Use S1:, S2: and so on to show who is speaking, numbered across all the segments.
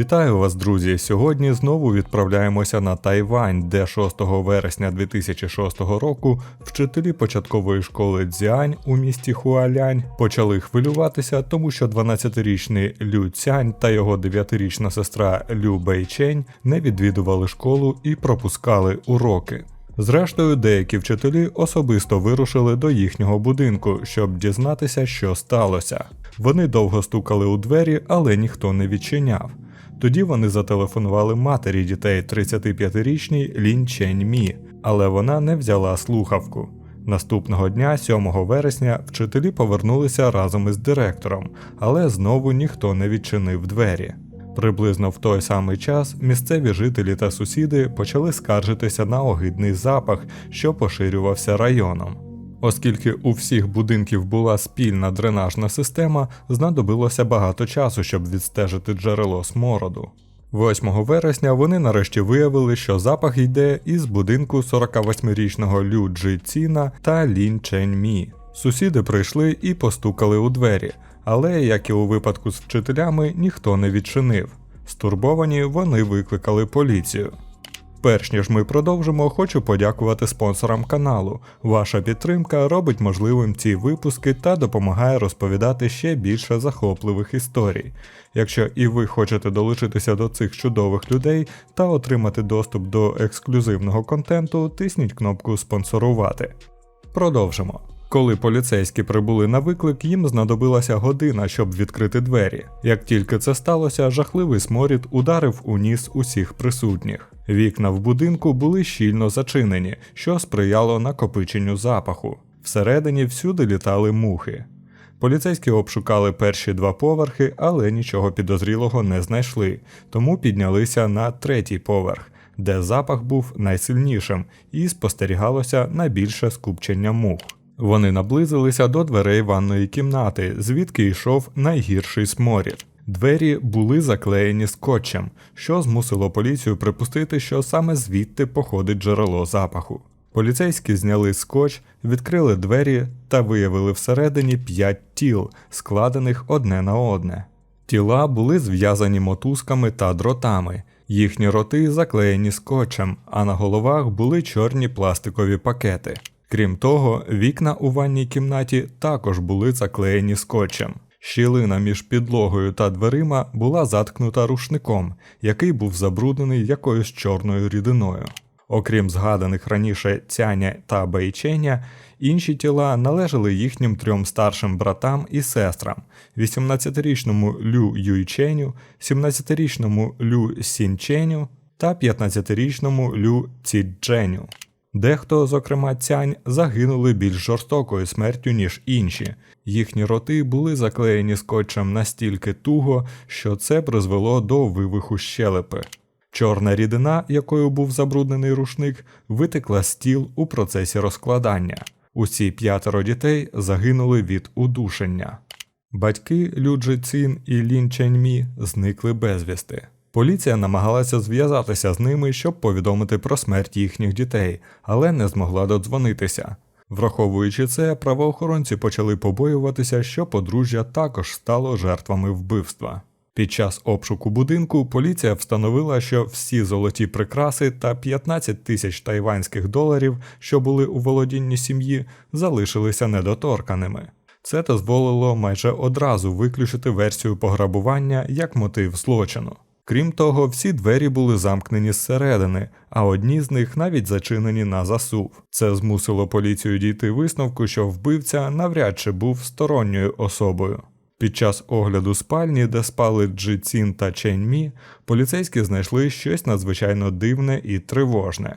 S1: Вітаю вас, друзі! Сьогодні знову відправляємося на Тайвань, де 6 вересня 2006 року вчителі початкової школи Дзянь у місті Хуалянь почали хвилюватися, тому що 12-річний Лю Цянь та його 9-річна сестра Лю Бейчень не відвідували школу і пропускали уроки. Зрештою, деякі вчителі особисто вирушили до їхнього будинку, щоб дізнатися, що сталося. Вони довго стукали у двері, але ніхто не відчиняв. Тоді вони зателефонували матері дітей 35-річній Лін Чень Мі, але вона не взяла слухавку. Наступного дня, 7 вересня, вчителі повернулися разом із директором, але знову ніхто не відчинив двері. Приблизно в той самий час місцеві жителі та сусіди почали скаржитися на огидний запах, що поширювався районом. Оскільки у всіх будинків була спільна дренажна система, знадобилося багато часу, щоб відстежити джерело смороду. 8 вересня вони нарешті виявили, що запах йде із будинку 48-річного Лю Джи Ціна та Лін Чень Мі. Сусіди прийшли і постукали у двері, але, як і у випадку з вчителями, ніхто не відчинив. Стурбовані вони викликали поліцію. Перш ніж ми продовжимо, хочу подякувати спонсорам каналу. Ваша підтримка робить можливим ці випуски та допомагає розповідати ще більше захопливих історій. Якщо і ви хочете долучитися до цих чудових людей та отримати доступ до ексклюзивного контенту, тисніть кнопку спонсорувати. Продовжимо. Коли поліцейські прибули на виклик, їм знадобилася година, щоб відкрити двері. Як тільки це сталося, жахливий сморід ударив у ніс усіх присутніх. Вікна в будинку були щільно зачинені, що сприяло накопиченню запаху. Всередині всюди літали мухи. Поліцейські обшукали перші два поверхи, але нічого підозрілого не знайшли, тому піднялися на третій поверх, де запах був найсильнішим і спостерігалося найбільше скупчення мух. Вони наблизилися до дверей ванної кімнати, звідки йшов найгірший сморід. Двері були заклеєні скотчем, що змусило поліцію припустити, що саме звідти походить джерело запаху. Поліцейські зняли скотч, відкрили двері та виявили всередині п'ять тіл, складених одне на одне. Тіла були зв'язані мотузками та дротами, їхні роти заклеєні скотчем, а на головах були чорні пластикові пакети. Крім того, вікна у ванній кімнаті також були заклеєні скотчем. Щілина між підлогою та дверима була заткнута рушником, який був забруднений якоюсь чорною рідиною. Окрім згаданих раніше цяня та бейченя, інші тіла належали їхнім трьом старшим братам і сестрам: 18-річному Лю Юйченю, 17-річному Лю Сінченю та 15-річному Лю Цідженю. Дехто, зокрема цянь, загинули більш жорстокою смертю, ніж інші. Їхні роти були заклеєні скотчем настільки туго, що це призвело до вивиху щелепи. Чорна рідина, якою був забруднений рушник, витекла з тіл у процесі розкладання. Усі п'ятеро дітей загинули від удушення. Батьки Люджи Цін і Лін Ченьмі зникли безвісти. Поліція намагалася зв'язатися з ними, щоб повідомити про смерть їхніх дітей, але не змогла додзвонитися. Враховуючи це, правоохоронці почали побоюватися, що подружжя також стало жертвами вбивства. Під час обшуку будинку поліція встановила, що всі золоті прикраси та 15 тисяч тайванських доларів, що були у володінні сім'ї, залишилися недоторканими. Це дозволило майже одразу виключити версію пограбування як мотив злочину. Крім того, всі двері були замкнені зсередини, а одні з них навіть зачинені на засув. Це змусило поліцію дійти висновку, що вбивця навряд чи був сторонньою особою. Під час огляду спальні, де спали Джи Цін та Чень Мі, поліцейські знайшли щось надзвичайно дивне і тривожне.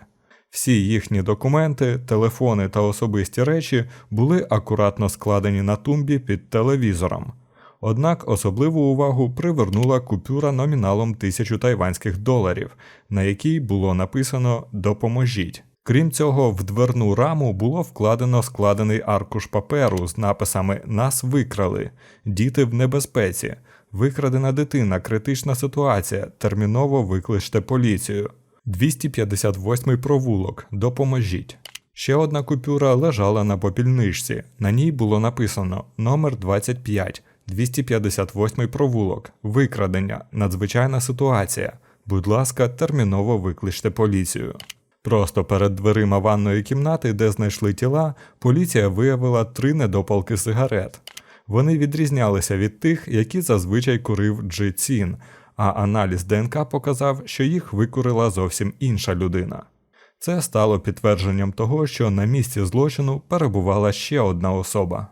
S1: Всі їхні документи, телефони та особисті речі були акуратно складені на тумбі під телевізором. Однак особливу увагу привернула купюра номіналом тисячу тайванських доларів, на якій було написано Допоможіть. Крім цього, в дверну раму було вкладено складений аркуш паперу з написами Нас викрали, діти в небезпеці, викрадена дитина, критична ситуація. Терміново викличте поліцію. 258 провулок. Допоможіть. Ще одна купюра лежала на попільничці. На ній було написано номер 25 258 провулок, викрадення, надзвичайна ситуація. Будь ласка, терміново викличте поліцію. Просто перед дверима ванної кімнати, де знайшли тіла, поліція виявила три недопалки сигарет. Вони відрізнялися від тих, які зазвичай курив Джи Цін, а аналіз ДНК показав, що їх викурила зовсім інша людина. Це стало підтвердженням того, що на місці злочину перебувала ще одна особа.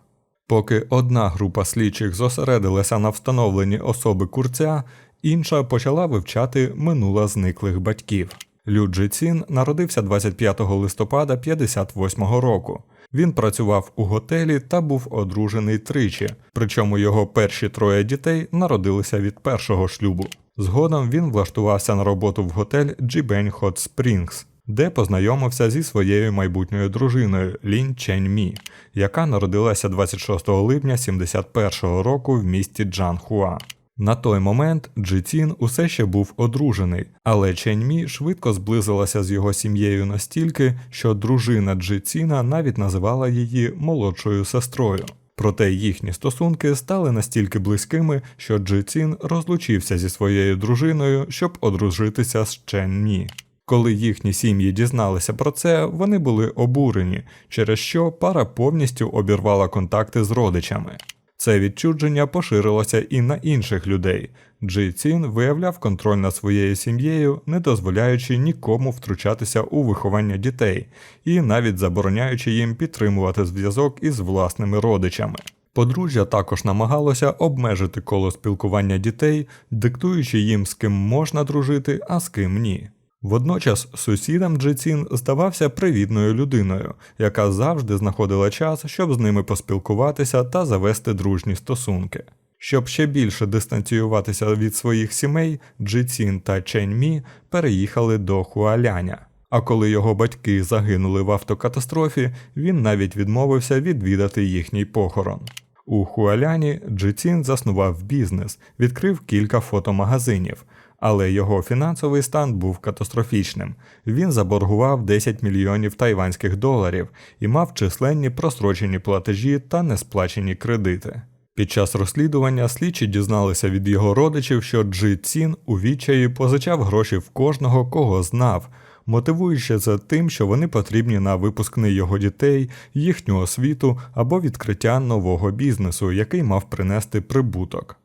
S1: Поки одна група слідчих зосередилася на встановленні особи курця, інша почала вивчати минула зниклих батьків. Люджи Цін народився 25 листопада 58-го року. Він працював у готелі та був одружений тричі, причому його перші троє дітей народилися від першого шлюбу. Згодом він влаштувався на роботу в готель Джібень Hot Springs, де познайомився зі своєю майбутньою дружиною Лін Чень Мі, яка народилася 26 липня 71-го року в місті Джанхуа. На той момент Джи Цін усе ще був одружений, але Чень Мі швидко зблизилася з його сім'єю настільки, що дружина Джи Ціна навіть називала її молодшою сестрою. Проте їхні стосунки стали настільки близькими, що Джи Цін розлучився зі своєю дружиною, щоб одружитися з Чен Мі. Коли їхні сім'ї дізналися про це, вони були обурені, через що пара повністю обірвала контакти з родичами. Це відчудження поширилося і на інших людей. Джи Цін виявляв контроль над своєю сім'єю, не дозволяючи нікому втручатися у виховання дітей і навіть забороняючи їм підтримувати зв'язок із власними родичами. Подружжя також намагалося обмежити коло спілкування дітей, диктуючи їм, з ким можна дружити, а з ким ні. Водночас сусідам Джецін здавався привітною людиною, яка завжди знаходила час, щоб з ними поспілкуватися та завести дружні стосунки. Щоб ще більше дистанціюватися від своїх сімей, Джицін та Чень Мі переїхали до Хуаляня. А коли його батьки загинули в автокатастрофі, він навіть відмовився відвідати їхній похорон. У Хуаляні Джицін заснував бізнес, відкрив кілька фотомагазинів, але його фінансовий стан був катастрофічним. Він заборгував 10 мільйонів тайванських доларів і мав численні просрочені платежі та несплачені кредити. Під час розслідування слідчі дізналися від його родичів, що Джи Цін у відчаї позичав гроші в кожного, кого знав, мотивуючи це тим, що вони потрібні на випускний його дітей, їхню освіту або відкриття нового бізнесу, який мав принести прибуток.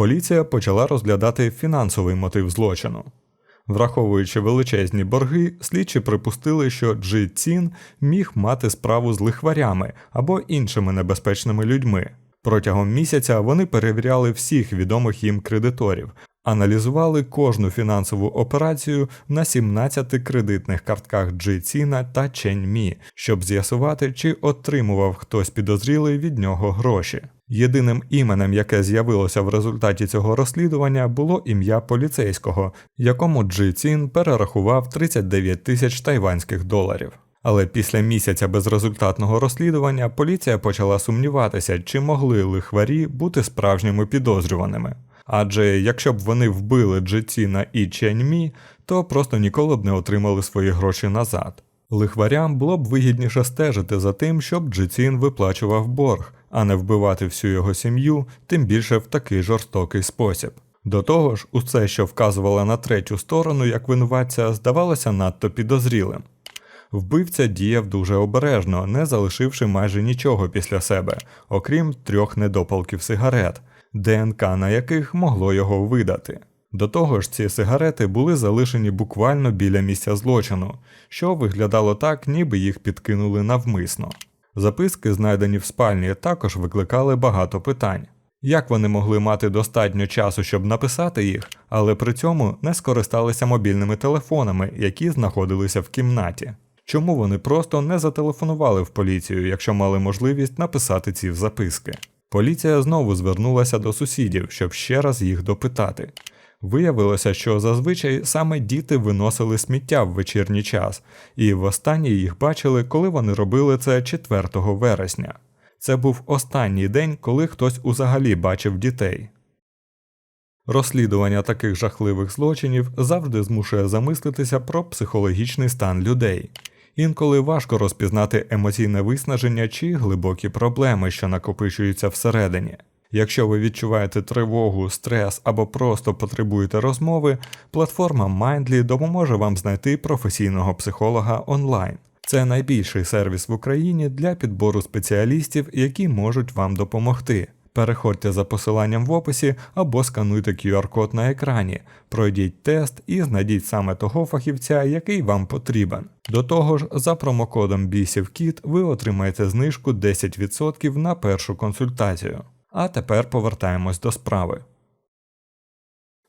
S1: Поліція почала розглядати фінансовий мотив злочину. Враховуючи величезні борги, слідчі припустили, що Джи Цін міг мати справу з лихварями або іншими небезпечними людьми. Протягом місяця вони перевіряли всіх відомих їм кредиторів, аналізували кожну фінансову операцію на 17 кредитних картках Джи Ціна та Чень Мі, щоб з'ясувати, чи отримував хтось підозрілий від нього гроші. Єдиним іменем, яке з'явилося в результаті цього розслідування, було ім'я поліцейського, якому Джи Цін перерахував 39 тисяч тайванських доларів. Але після місяця безрезультатного розслідування поліція почала сумніватися, чи могли лихварі бути справжніми підозрюваними. Адже якщо б вони вбили Джеціна і Ченьмі, то просто ніколи б не отримали свої гроші назад. Лихварям було б вигідніше стежити за тим, щоб Джецін виплачував борг, а не вбивати всю його сім'ю, тим більше в такий жорстокий спосіб. До того ж, усе, що вказувало на третю сторону як винуватця, здавалося надто підозрілим. Вбивця діяв дуже обережно, не залишивши майже нічого після себе, окрім трьох недопалків сигарет, ДНК на яких могло його видати. До того ж, ці сигарети були залишені буквально біля місця злочину, що виглядало так, ніби їх підкинули навмисно. Записки, знайдені в спальні, також викликали багато питань. Як вони могли мати достатньо часу, щоб написати їх, але при цьому не скористалися мобільними телефонами, які знаходилися в кімнаті? Чому вони просто не зателефонували в поліцію, якщо мали можливість написати ці записки? Поліція знову звернулася до сусідів, щоб ще раз їх допитати. Виявилося, що зазвичай саме діти виносили сміття в вечірній час, і востаннє їх бачили, коли вони робили це 4 вересня. Це був останній день, коли хтось узагалі бачив дітей. Розслідування таких жахливих злочинів завжди змушує замислитися про психологічний стан людей. Інколи важко розпізнати емоційне виснаження чи глибокі проблеми, що накопичуються всередині. Якщо ви відчуваєте тривогу, стрес або просто потребуєте розмови, платформа Mindly допоможе вам знайти професійного психолога онлайн. Це найбільший сервіс в Україні для підбору спеціалістів, які можуть вам допомогти. Переходьте за посиланням в описі або скануйте QR-код на екрані, пройдіть тест і знайдіть саме того фахівця, який вам потрібен. До того ж, за промокодом BISIVKIT ви отримаєте знижку 10% на першу консультацію. А тепер повертаємось до справи.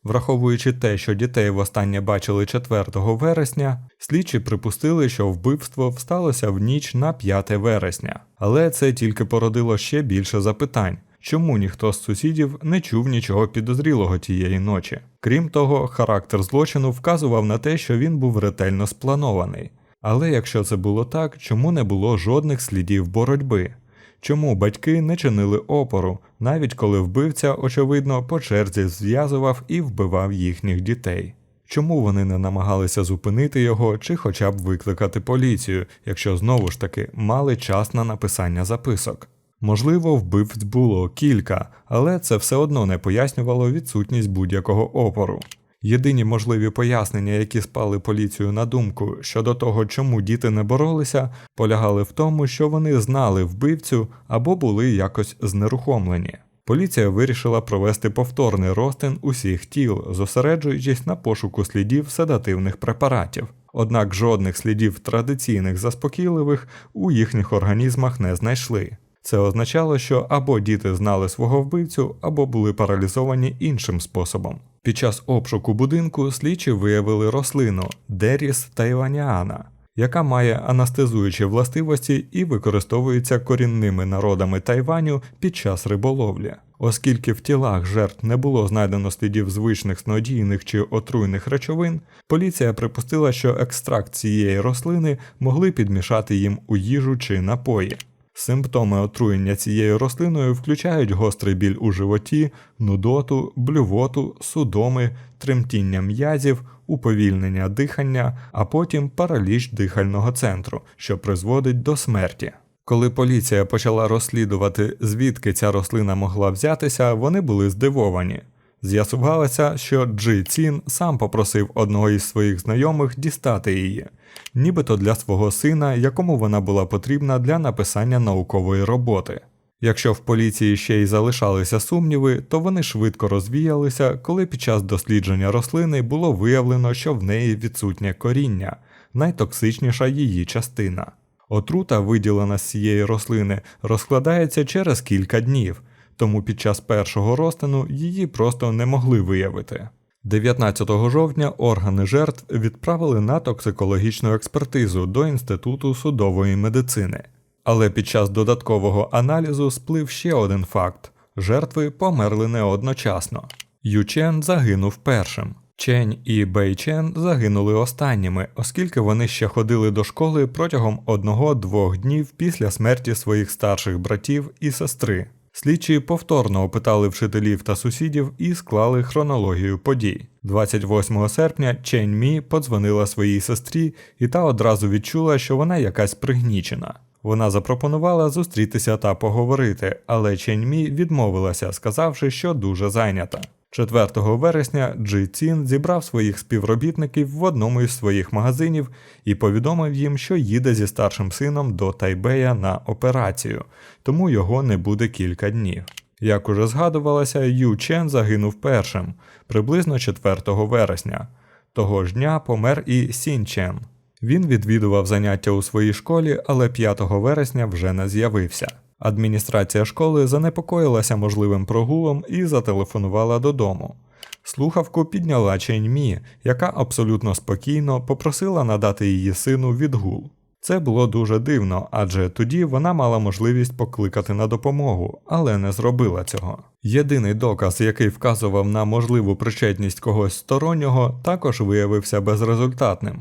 S1: Враховуючи те, що дітей востаннє бачили 4 вересня, слідчі припустили, що вбивство сталося в ніч на 5 вересня, але це тільки породило ще більше запитань. Чому ніхто з сусідів не чув нічого підозрілого тієї ночі? Крім того, характер злочину вказував на те, що він був ретельно спланований. Але якщо це було так, чому не було жодних слідів боротьби? Чому батьки не чинили опору, навіть коли вбивця, очевидно, по черзі зв'язував і вбивав їхніх дітей? Чому вони не намагалися зупинити його чи хоча б викликати поліцію, якщо знову ж таки мали час на написання записок? Можливо, вбивць було кілька, але це все одно не пояснювало відсутність будь-якого опору. Єдині можливі пояснення, які спали поліцію на думку щодо того, чому діти не боролися, полягали в тому, що вони знали вбивцю або були якось знерухомлені. Поліція вирішила провести повторний розтин усіх тіл, зосереджуючись на пошуку слідів седативних препаратів. Однак жодних слідів традиційних заспокійливих у їхніх організмах не знайшли. Це означало, що або діти знали свого вбивцю, або були паралізовані іншим способом. Під час обшуку будинку слідчі виявили рослину Деріс тайваніана, яка має анестезуючі властивості і використовується корінними народами Тайваню під час риболовлі. Оскільки в тілах жертв не було знайдено слідів звичних снодійних чи отруйних речовин, поліція припустила, що екстракт цієї рослини могли підмішати їм у їжу чи напої. Симптоми отруєння цією рослиною включають гострий біль у животі, нудоту, блювоту, судоми, тремтіння м'язів, уповільнення дихання, а потім параліч дихального центру, що призводить до смерті. Коли поліція почала розслідувати, звідки ця рослина могла взятися, вони були здивовані. З'ясувалося, що Джи Цін сам попросив одного із своїх знайомих дістати її, нібито для свого сина, якому вона була потрібна для написання наукової роботи. Якщо в поліції ще й залишалися сумніви, то вони швидко розвіялися, коли під час дослідження рослини було виявлено, що в неї відсутнє коріння, найтоксичніша її частина. Отрута, виділена з цієї рослини, розкладається через кілька днів тому під час першого розтину її просто не могли виявити. 19 жовтня органи жертв відправили на токсикологічну експертизу до Інституту судової медицини. Але під час додаткового аналізу сплив ще один факт: жертви померли не одночасно. Ючен загинув першим. Чень і Бейчен загинули останніми, оскільки вони ще ходили до школи протягом одного-двох днів після смерті своїх старших братів і сестри. Слідчі повторно опитали вчителів та сусідів і склали хронологію подій. 28 серпня Чень Мі подзвонила своїй сестрі, і та одразу відчула, що вона якась пригнічена. Вона запропонувала зустрітися та поговорити, але Чень Мі відмовилася, сказавши, що дуже зайнята. 4 вересня Джи Цін зібрав своїх співробітників в одному із своїх магазинів і повідомив їм, що їде зі старшим сином до Тайбея на операцію, тому його не буде кілька днів. Як уже згадувалося, Ю Чен загинув першим, приблизно 4 вересня. Того ж дня помер і Сін Чен. Він відвідував заняття у своїй школі, але 5 вересня вже не з'явився. Адміністрація школи занепокоїлася можливим прогулом і зателефонувала додому. Слухавку підняла Чень Мі, яка абсолютно спокійно попросила надати її сину відгул. Це було дуже дивно, адже тоді вона мала можливість покликати на допомогу, але не зробила цього. Єдиний доказ, який вказував на можливу причетність когось стороннього, також виявився безрезультатним.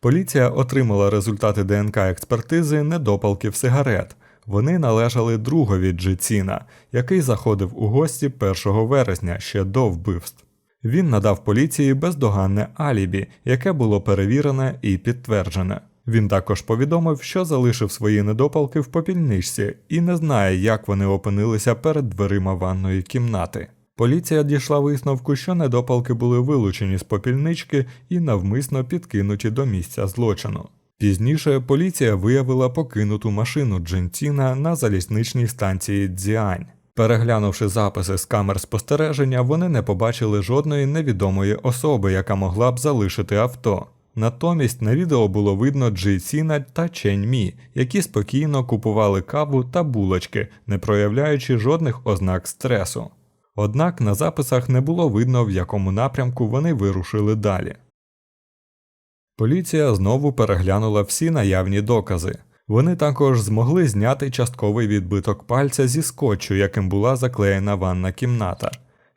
S1: Поліція отримала результати ДНК експертизи недопалків сигарет. Вони належали другові Джиціна, який заходив у гості 1 вересня ще до вбивств. Він надав поліції бездоганне алібі, яке було перевірене і підтверджене. Він також повідомив, що залишив свої недопалки в попільничці і не знає, як вони опинилися перед дверима ванної кімнати. Поліція дійшла висновку, що недопалки були вилучені з попільнички і навмисно підкинуті до місця злочину. Пізніше поліція виявила покинуту машину Джентіна на залізничній станції Дзіань. Переглянувши записи з камер спостереження, вони не побачили жодної невідомої особи, яка могла б залишити авто. Натомість на відео було видно Джи Сіна та Чень Мі, які спокійно купували каву та булочки, не проявляючи жодних ознак стресу. Однак на записах не було видно, в якому напрямку вони вирушили далі. Поліція знову переглянула всі наявні докази. Вони також змогли зняти частковий відбиток пальця зі скотчу, яким була заклеєна ванна кімната.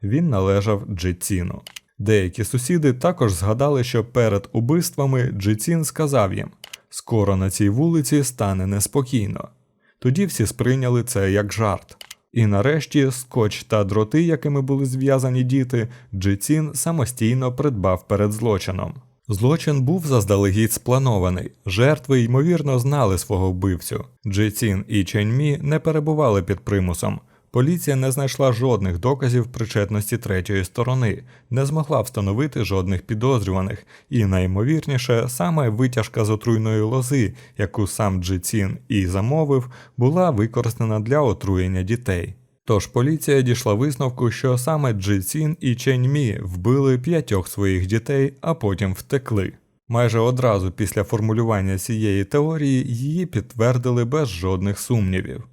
S1: Він належав Джеціну. Деякі сусіди також згадали, що перед убивствами Джецін сказав їм: скоро на цій вулиці стане неспокійно. Тоді всі сприйняли це як жарт. І нарешті скотч та дроти, якими були зв'язані діти, Джецін самостійно придбав перед злочином. Злочин був заздалегідь спланований. Жертви ймовірно знали свого вбивцю. Джецін і Ченьмі не перебували під примусом. Поліція не знайшла жодних доказів причетності третьої сторони, не змогла встановити жодних підозрюваних, і найімовірніше, саме витяжка з отруйної лози, яку сам Джецін і замовив, була використана для отруєння дітей. Тож поліція дійшла висновку, що саме Джицін і Ченьмі вбили п'ятьох своїх дітей, а потім втекли. Майже одразу після формулювання цієї теорії її підтвердили без жодних сумнівів.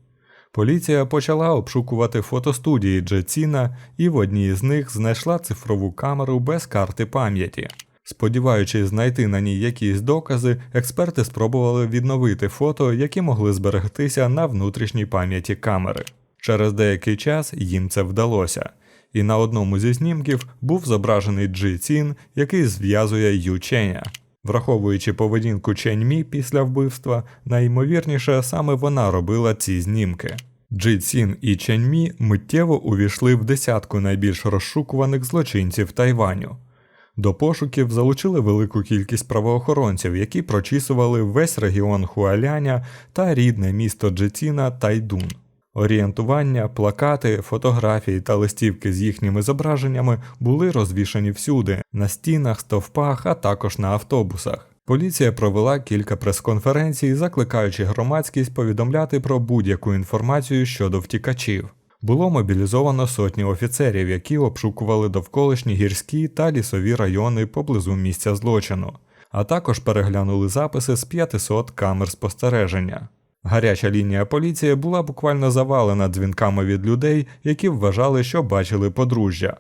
S1: Поліція почала обшукувати фотостудії Джеціна і в одній з них знайшла цифрову камеру без карти пам'яті. Сподіваючись знайти на ній якісь докази, експерти спробували відновити фото, які могли зберегтися на внутрішній пам'яті камери. Через деякий час їм це вдалося, і на одному зі знімків був зображений Джи Цін, який зв'язує Ю Ченя. Враховуючи поведінку Чень Мі після вбивства, найімовірніше саме вона робила ці знімки. Джи Цін і Чень Мі миттєво увійшли в десятку найбільш розшукуваних злочинців Тайваню. До пошуків залучили велику кількість правоохоронців, які прочісували весь регіон Хуаляня та рідне місто Джеціна Тайдун. Орієнтування, плакати, фотографії та листівки з їхніми зображеннями були розвішані всюди на стінах, стовпах, а також на автобусах. Поліція провела кілька прес-конференцій, закликаючи громадськість повідомляти про будь-яку інформацію щодо втікачів. Було мобілізовано сотні офіцерів, які обшукували довколишні гірські та лісові райони поблизу місця злочину, а також переглянули записи з 500 камер спостереження. Гаряча лінія поліції була буквально завалена дзвінками від людей, які вважали, що бачили подружжя.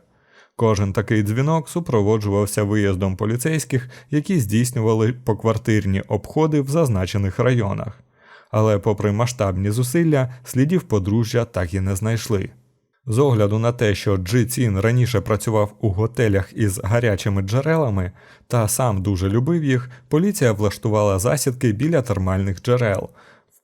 S1: Кожен такий дзвінок супроводжувався виїздом поліцейських, які здійснювали поквартирні обходи в зазначених районах. Але, попри масштабні зусилля, слідів подружжя так і не знайшли. З огляду на те, що Джи Цін раніше працював у готелях із гарячими джерелами та сам дуже любив їх, поліція влаштувала засідки біля термальних джерел,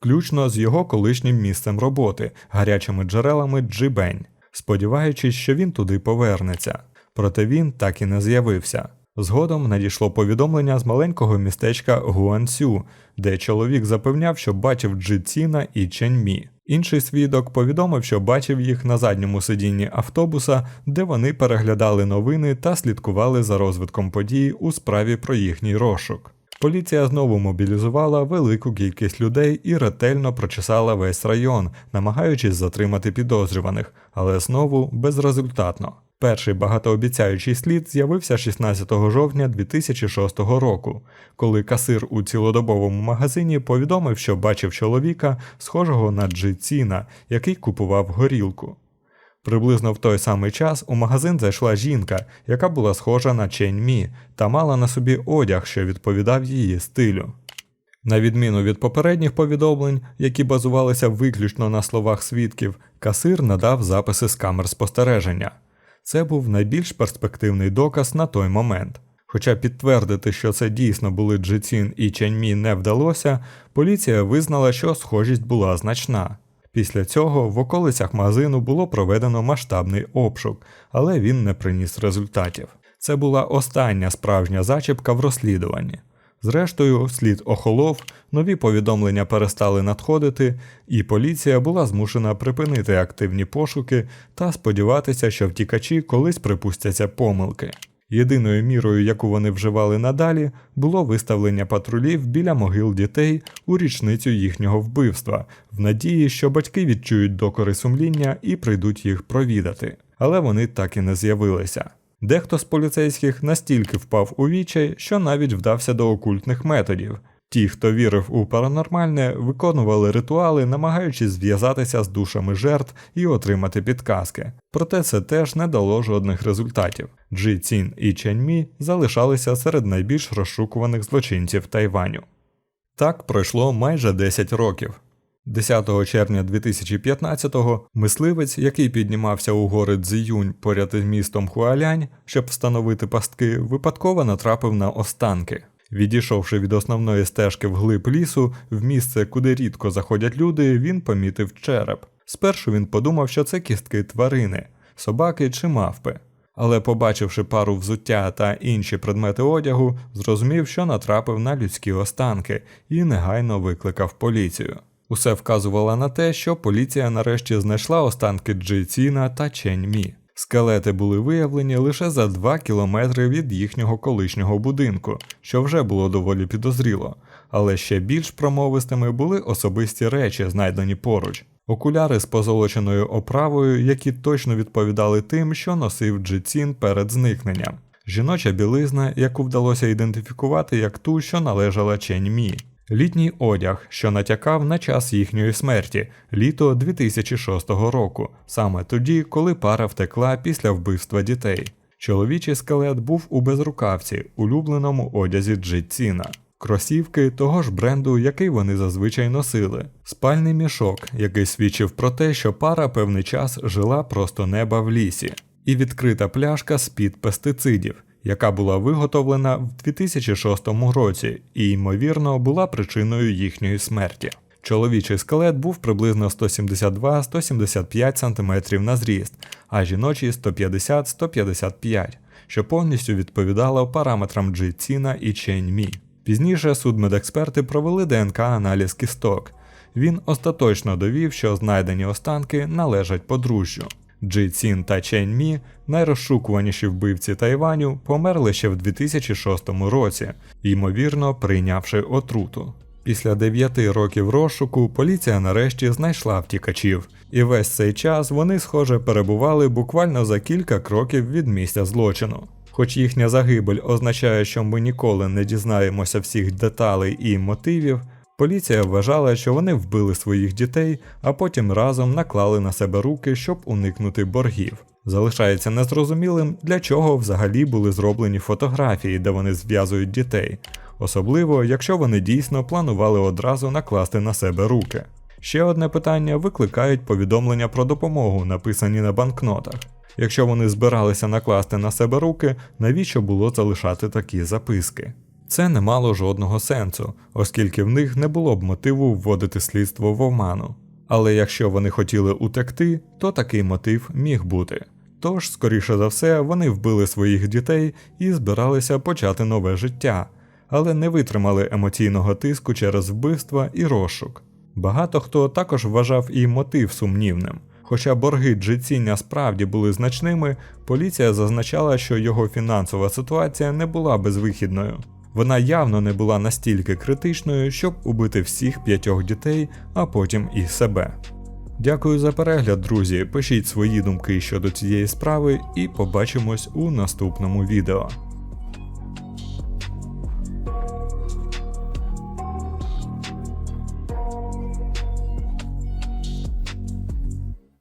S1: включно з його колишнім місцем роботи, гарячими джерелами Джибень, сподіваючись, що він туди повернеться. Проте він так і не з'явився. Згодом надійшло повідомлення з маленького містечка Гуансю, де чоловік запевняв, що бачив Джиціна і Ченьмі. Інший свідок повідомив, що бачив їх на задньому сидінні автобуса, де вони переглядали новини та слідкували за розвитком подій у справі про їхній розшук. Поліція знову мобілізувала велику кількість людей і ретельно прочесала весь район, намагаючись затримати підозрюваних, але знову безрезультатно. Перший багатообіцяючий слід з'явився 16 жовтня 2006 року, коли касир у цілодобовому магазині повідомив, що бачив чоловіка, схожого на Джиціна, який купував горілку. Приблизно в той самий час у магазин зайшла жінка, яка була схожа на Чень Мі та мала на собі одяг, що відповідав її стилю. На відміну від попередніх повідомлень, які базувалися виключно на словах свідків, касир надав записи з камер спостереження. Це був найбільш перспективний доказ на той момент. Хоча підтвердити, що це дійсно були Джицін і Ченьмі не вдалося, поліція визнала, що схожість була значна. Після цього в околицях магазину було проведено масштабний обшук, але він не приніс результатів. Це була остання справжня зачіпка в розслідуванні. Зрештою, слід охолов, нові повідомлення перестали надходити, і поліція була змушена припинити активні пошуки та сподіватися, що втікачі колись припустяться помилки. Єдиною мірою, яку вони вживали надалі, було виставлення патрулів біля могил дітей у річницю їхнього вбивства, в надії, що батьки відчують докори сумління і прийдуть їх провідати. Але вони так і не з'явилися. Дехто з поліцейських настільки впав у вічай, що навіть вдався до окультних методів. Ті, хто вірив у паранормальне, виконували ритуали, намагаючись зв'язатися з душами жертв і отримати підказки. Проте це теж не дало жодних результатів. Джі Цін і Чен Мі залишалися серед найбільш розшукуваних злочинців Тайваню. Так пройшло майже 10 років. 10 червня 2015-го мисливець, який піднімався у гори Цзіюнь поряд із містом Хуалянь, щоб встановити пастки, випадково натрапив на останки. Відійшовши від основної стежки вглиб лісу, в місце, куди рідко заходять люди, він помітив череп. Спершу він подумав, що це кістки тварини, собаки чи мавпи. Але, побачивши пару взуття та інші предмети одягу, зрозумів, що натрапив на людські останки і негайно викликав поліцію. Усе вказувало на те, що поліція нарешті знайшла останки Джи Ціна та Чень Мі. Скелети були виявлені лише за 2 кілометри від їхнього колишнього будинку, що вже було доволі підозріло, але ще більш промовистими були особисті речі, знайдені поруч. Окуляри з позолоченою оправою, які точно відповідали тим, що носив Джицін перед зникненням. Жіноча білизна, яку вдалося ідентифікувати як ту, що належала Чень Мі. Літній одяг, що натякав на час їхньої смерті, літо 2006 року, саме тоді, коли пара втекла після вбивства дітей. Чоловічий скелет був у безрукавці, улюбленому одязі Джитціна. Кросівки того ж бренду, який вони зазвичай носили, спальний мішок, який свідчив про те, що пара певний час жила просто неба в лісі, і відкрита пляшка з-під пестицидів, яка була виготовлена в 2006 році і, ймовірно, була причиною їхньої смерті. Чоловічий скелет був приблизно 172-175 см на зріст, а жіночий 150-155, що повністю відповідало параметрам Джейціна і Чень Мі. Пізніше судмедексперти провели ДНК-аналіз кісток. Він остаточно довів, що знайдені останки належать подружжю. Джи Цін та Чен Мі, найрозшукуваніші вбивці Тайваню, померли ще в 2006 році, ймовірно прийнявши отруту. Після 9 років розшуку поліція нарешті знайшла втікачів, і весь цей час вони, схоже, перебували буквально за кілька кроків від місця злочину. Хоч їхня загибель означає, що ми ніколи не дізнаємося всіх деталей і мотивів, поліція вважала, що вони вбили своїх дітей, а потім разом наклали на себе руки, щоб уникнути боргів. Залишається незрозумілим, для чого взагалі були зроблені фотографії, де вони зв'язують дітей, особливо якщо вони дійсно планували одразу накласти на себе руки. Ще одне питання викликають повідомлення про допомогу, написані на банкнотах. Якщо вони збиралися накласти на себе руки, навіщо було залишати такі записки? Це не мало жодного сенсу, оскільки в них не було б мотиву вводити слідство в оману. Але якщо вони хотіли утекти, то такий мотив міг бути. Тож, скоріше за все, вони вбили своїх дітей і збиралися почати нове життя, але не витримали емоційного тиску через вбивства і розшук. Багато хто також вважав і мотив сумнівним. Хоча борги Джиціня справді були значними, поліція зазначала, що його фінансова ситуація не була безвихідною. Вона явно не була настільки критичною, щоб убити всіх п'ятьох дітей, а потім і себе. Дякую за перегляд, друзі. Пишіть свої думки щодо цієї справи і побачимось у наступному відео.